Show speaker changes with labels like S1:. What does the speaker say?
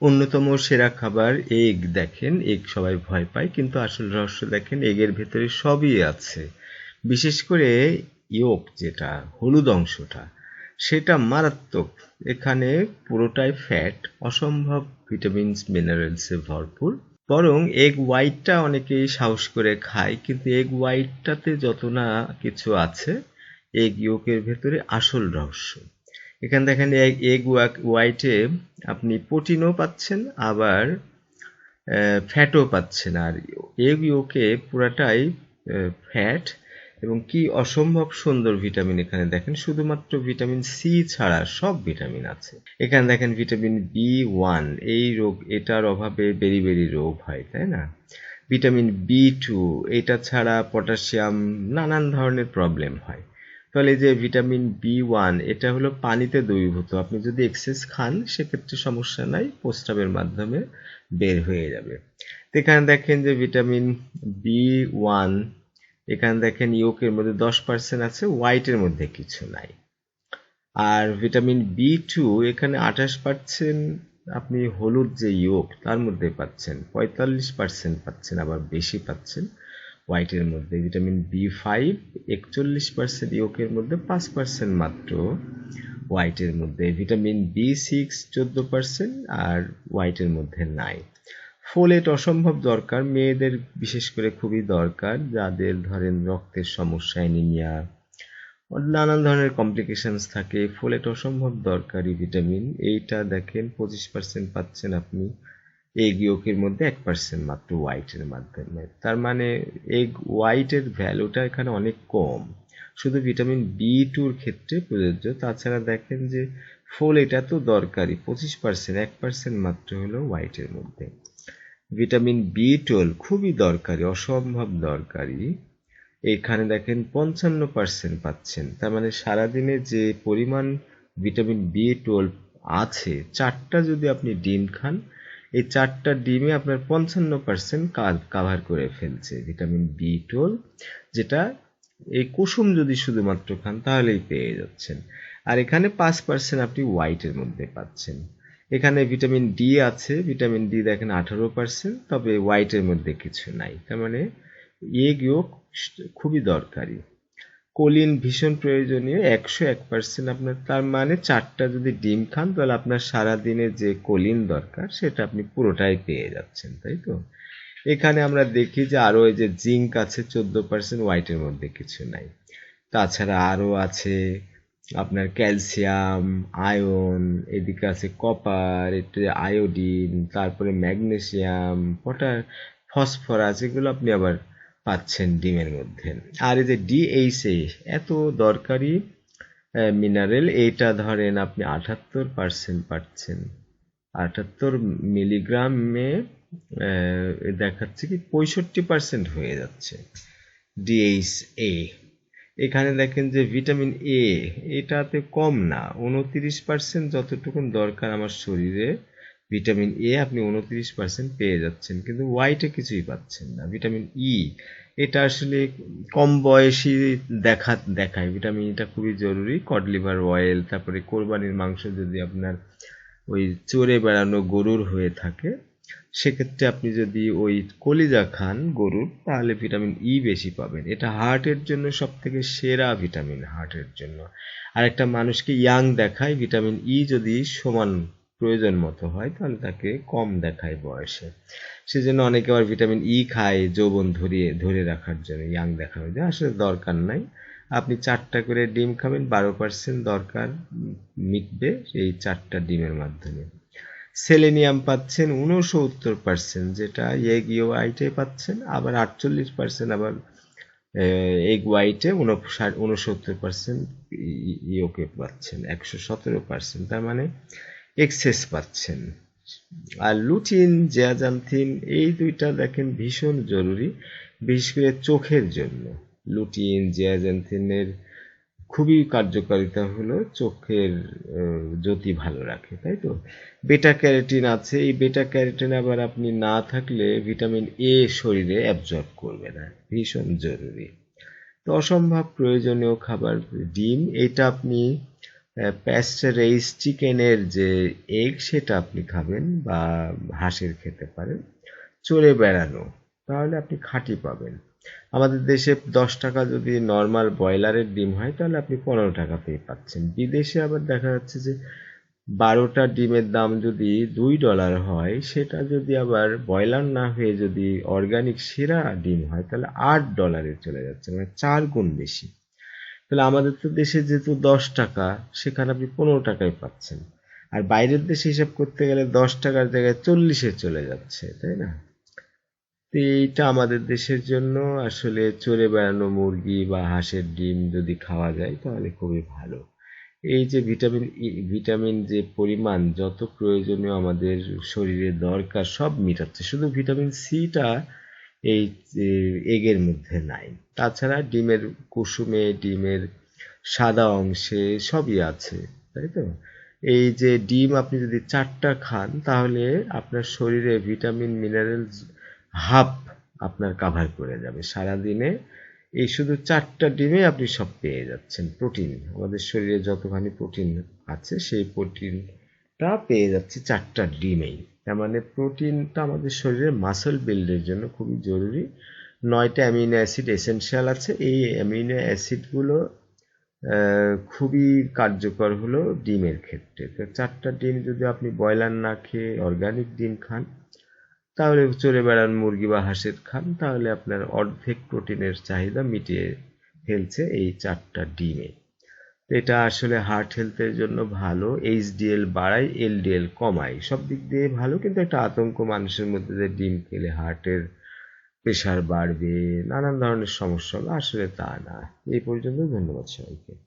S1: অন্যতম সেরা খাবার এগ, দেখেন, এগ সবাই ভয় পায়, কিন্তু আসল রহস্য দেখেন, এগের ভেতরে সবই আছে। বিশেষ করে ইয়োক যেটা, হলুদ অংশটা, সেটা মারাত্মক। এখানে পুরোটাই ফ্যাট অসম্ভব ভিটামিনস মিনারেলসে ভরপুর। বরং এগ হোয়াইটটা অনেকেই সাহস করে খায়, কিন্তু এগ হোয়াইটটাতে যত না কিছু আছে, এগ ইয়োকের ভেতরে আসল রহস্য। এখানে দেখেন এগ হোয়াইটে আপনি প্রোটিনও পাচ্ছেন, আবার ফ্যাটও পাচ্ছেন। আর এগ ইয়োকে পুরাটাই ফ্যাট এবং কি অসম্ভব সুন্দর ভিটামিন এখানে দেখেন। শুধুমাত্র ভিটামিন সি ছাড়া সব ভিটামিন আছে। এখানে দেখেন ভিটামিন বি ওয়ান এই রোগ, এটার অভাবে বেরি বেরি রোগ হয়, তাই না? ভিটামিন বি টু এটা ছাড়া পটাশিয়াম নানান ধরনের প্রবলেম হয়। তাহলে যে ভিটামিন বি ওয়ান এটা হলো পানিতে দ্রবীভূত। আপনি যদি এক্সেস খান, সেক্ষেত্রে সমস্যা নাই, প্রস্রাবের মাধ্যমে বের হয়ে যাবে। তো এখানে দেখেন যে ভিটামিন বি ওয়ান এখানে দেখেন ইয়োকের মধ্যে দশ পার্সেন্ট আছে হোয়াইটের মধ্যে কিছু নাই। আর ভিটামিন বি টু এখানে আঠাশ পার্সেন্ট আপনি হলুদ যে ইয়োক তার মধ্যে পাচ্ছেন, পঁয়তাল্লিশ পার্সেন্ট পাচ্ছেন, আবার বেশি পাচ্ছেন। হোয়াইটের মধ্যে ভিটামিন বি ফাইভ একচল্লিশ পার্সেন্ট ইয়োকের মধ্যে, পাঁচ পার্সেন্ট মাত্র। হোয়াইটের মধ্যে ভিটামিন বি সিক্স চোদ্দ পার্সেন্ট আর হোয়াইটের মধ্যে নাই ফোলেট অসম্ভব দরকার, মেয়েদের বিশেষ করে খুবই দরকার, যাদের ধরেন রক্তের সমস্যা অ্যানিমিয়া নানান ধরনের কমপ্লিকেশনস থাকে। ফোলেট অসম্ভব দরকারি ভিটামিন এইটা দেখেন পঁচিশ পার্সেন্ট পাচ্ছেন আপনি। এগ ইয়োকের মধ্যে এক পার্সেন্ট মাত্র হোয়াইটের মাধ্যমে। তার মানে এগ হোয়াইটের ভ্যালুটা এখানে অনেক কম। শুধু ভিটামিন বি টুর ক্ষেত্রে প্রযোজ্য। তাছাড়া দেখেন যে ফোল এটা তো দরকারি। পঁচিশ পার্সেন্ট এক পার্সেন্ট মাত্র হলো হোয়াইটের মধ্যে। ভিটামিন বি টুয়েলভ খুবই দরকারি, অসম্ভব দরকারি। এখানে দেখেন পঞ্চান্ন পার্সেন্ট পাচ্ছেন। তার মানে সারাদিনে যে পরিমাণ ভিটামিন বি টুয়েলভ আছে, চারটা যদি আপনি ডিম খান এই চারটা ডিমে আপনার পঞ্চান্ন পার্সেন্ট কাভার করে ফেলছে ভিটামিন বি টুয়েলভ যেটা এই কুসুম যদি শুধুমাত্র খান তাহলেই পেয়ে যাচ্ছেন। আর এখানে পাঁচ পার্সেন্ট আপনি হোয়াইটের মধ্যে পাচ্ছেন। এখানে ভিটামিন ডি আছে ভিটামিন ডি দেখেন আঠারো পার্সেন্ট তবে হোয়াইটের মধ্যে কিছু নাই। তার মানে এগ খুবই দরকারি। কোলিন ভীষণ প্রয়োজনীয়, একশো এক পার্সেন্ট আপনার, তার মানে চারটা যদি ডিম খান, তাহলে আপনার সারা দিনে যে কোলিন দরকার, সেটা আপনি পুরোটাই পেয়ে যাচ্ছেন, তাই তো? এখানে আমরা দেখি যে আরও এই যে জিঙ্ক আছে, চোদ্দ পার্সেন্ট হোয়াইটের মধ্যে কিছু নাই। তাছাড়া আরও আছে আপনার ক্যালসিয়াম, আয়ন, এদিকে আছে কপার একটু আয়োডিন, তারপরে ম্যাগনেসিয়াম পটার ফসফরাস, এগুলো আপনি আবার পাচ্ছেন ডিমের মধ্যে। আর এই যে ডিএইচএ এত দরকারি মিনারেল এইটা ধরেন আপনি আটাত্তর পার্সেন্ট পাচ্ছেন। আটাত্তর মিলিগ্রামে দেখাচ্ছে কি পঁয়ষট্টি পার্সেন্ট হয়ে যাচ্ছে ডিএইচএ এখানে দেখেন যে ভিটামিন এ এটাতে কম না, উনত্রিশ পার্সেন্ট যতটুকুন দরকার আমার শরীরে। ভিটামিন এ আপনি উনত্রিশ পার্সেন্ট পেয়ে যাচ্ছেন, কিন্তু হোয়াইটে কিছুই পাচ্ছেন না। ভিটামিন ই এটা আসলে কম বয়সী দেখা, দেখায়। ভিটামিন এটা খুবই জরুরি। কড লিভার অয়েল তারপরে কোরবানির মাংস যদি আপনার ওই চড়ে বেড়ানো গরুর হয়ে থাকে, সেক্ষেত্রে আপনি যদি ওই কলিজা খান গরুর, তাহলে ভিটামিন ই বেশি পাবেন। এটা হার্টের জন্য সব থেকে সেরা ভিটামিন হার্টের জন্য। আর একটা মানুষকে ইয়াং দেখায়, ভিটামিন ই যদি সমান প্রয়োজন মতো হয়, তাহলে তাকে কম দেখায় বয়সে। সেজন্য অনেকে আবার ভিটামিন ই খায়, যৌবন ধরিয়ে, ধরে রাখার জন্য ইয়াং দেখানোর জন্য। আসলে দরকার নাই। আপনি চারটা করে ডিম খাবেন, বারো পার্সেন্ট দরকার মিটবে এই চারটা ডিমের মাধ্যমে। সেলেনিয়াম পাচ্ছেন উনসত্তর পার্সেন্ট যেটা এগ হোয়াইটে পাচ্ছেন, আবার আটচল্লিশ পার্সেন্ট আবার এগ হোয়াইটে উনসত্তর পার্সেন্ট ইয়োকে পাচ্ছেন, একশো সতেরো পার্সেন্ট তার মানে এক্সেস পাচ্ছেন। আর লুটিন, জিয়াজান্থিন, এই দুইটা দেখেন ভীষণ জরুরি, বিশেষ করে চোখের জন্য। লুটিন, জিয়াজান্থিনের খুবই কার্যকারিতা হলো চোখের জ্যোতি ভালো রাখে, তাই তো? বেটা ক্যারেটিন আছে, এই বেটা ক্যারেটিন আবার আপনি না থাকলে ভিটামিন এ শরীরে অ্যাবজর্ব করবে না, ভীষণ জরুরি। তো অসম্ভব প্রয়োজনীয় খাবার, ডিম, এটা আপনি প্যাস্টারাইজ চিকেনের যে এগ সেটা আপনি খাবেন বা হাঁসের খেতে পারেন, চড়ে বেড়ানো, তাহলে আপনি খাঁটি পাবেন। আমাদের দেশে দশ টাকা যদি নর্মাল ব্রয়লারের ডিম হয়, তাহলে আপনি পনেরো টাকাতেই পাচ্ছেন। বিদেশে আবার দেখা যাচ্ছে যে বারোটা ডিমের দাম যদি দুই ডলার হয়, সেটা যদি আবার ব্রয়লার না হয়ে যদি অর্গানিক সেরা ডিম হয়, তাহলে আট ডলারে চলে যাচ্ছে মানে চার গুণ বেশি। তাহলে আমাদের তো দেশে যেহেতু দশ টাকা, সেখানে আপনি পনেরো টাকায় পাচ্ছেন। আর বাইরের দেশে হিসাব করতে গেলে দশ টাকার জায়গায় চল্লিশে চলে যাচ্ছে, তাই না? তো এইটা আমাদের দেশের জন্য আসলে চড়ে বেড়ানো মুরগি বা হাঁসের ডিম যদি খাওয়া যায়, তাহলে খুবই ভালো। এই যে ভিটামিন ভিটামিন যে পরিমাণ, যত প্রয়োজনীয় আমাদের শরীরে দরকার সব মিটাচ্ছে। শুধু ভিটামিন সিটা এই এগের মধ্যে নাই। তাছাড়া ডিমের কুসুমে, ডিমের সাদা অংশে সবই আছে, তাই তো? এই যে ডিম আপনি যদি চারটা খান, তাহলে আপনার শরীরে ভিটামিন, মিনারেলস হাফ আপনার কাভার করে যাবে। সারাদিনে এই শুধু চারটা ডিমে আপনি সব পেয়ে যাচ্ছেন, প্রোটিন। আমাদের শরীরে যতখানি প্রোটিন আছে, সেই প্রোটিনটা পেয়ে যাচ্ছে চারটা ডিমেই। তার মানে প্রোটিনটা আমাদের শরীরে মাসল বিল্ডের জন্য খুবই জরুরি। নয়টা অ্যামিনো অ্যাসিড এসেনশিয়াল আছে। এই অ্যামিনো অ্যাসিডগুলো খুবই কার্যকর হলো ডিমের ক্ষেত্রে। তো চারটা ডিম যদি আপনি ব্রয়লার না খেয়ে অর্গানিক ডিম খান, তাহলে চড়ে বেড়ান মুরগি বা হাঁসের খান, তাহলে আপনার অর্ধেক প্রোটিনের চাহিদা মিটিয়ে ফেলছে এই চারটা ডিমে। এটা আসলে হার্ট হেলথের জন্য ভালো এইচডিএল বাড়ায় এলডিএল কমায়। সব দিক দিয়ে ভালো, কিন্তু একটা আতঙ্ক মানুষের মধ্যে যে ডিম খেলে হার্টের প্রেশার বাড়বে, নানান ধরনের সমস্যা হবে আসলে তা না। এই পর্যন্ত ধন্যবাদ সবাইকে।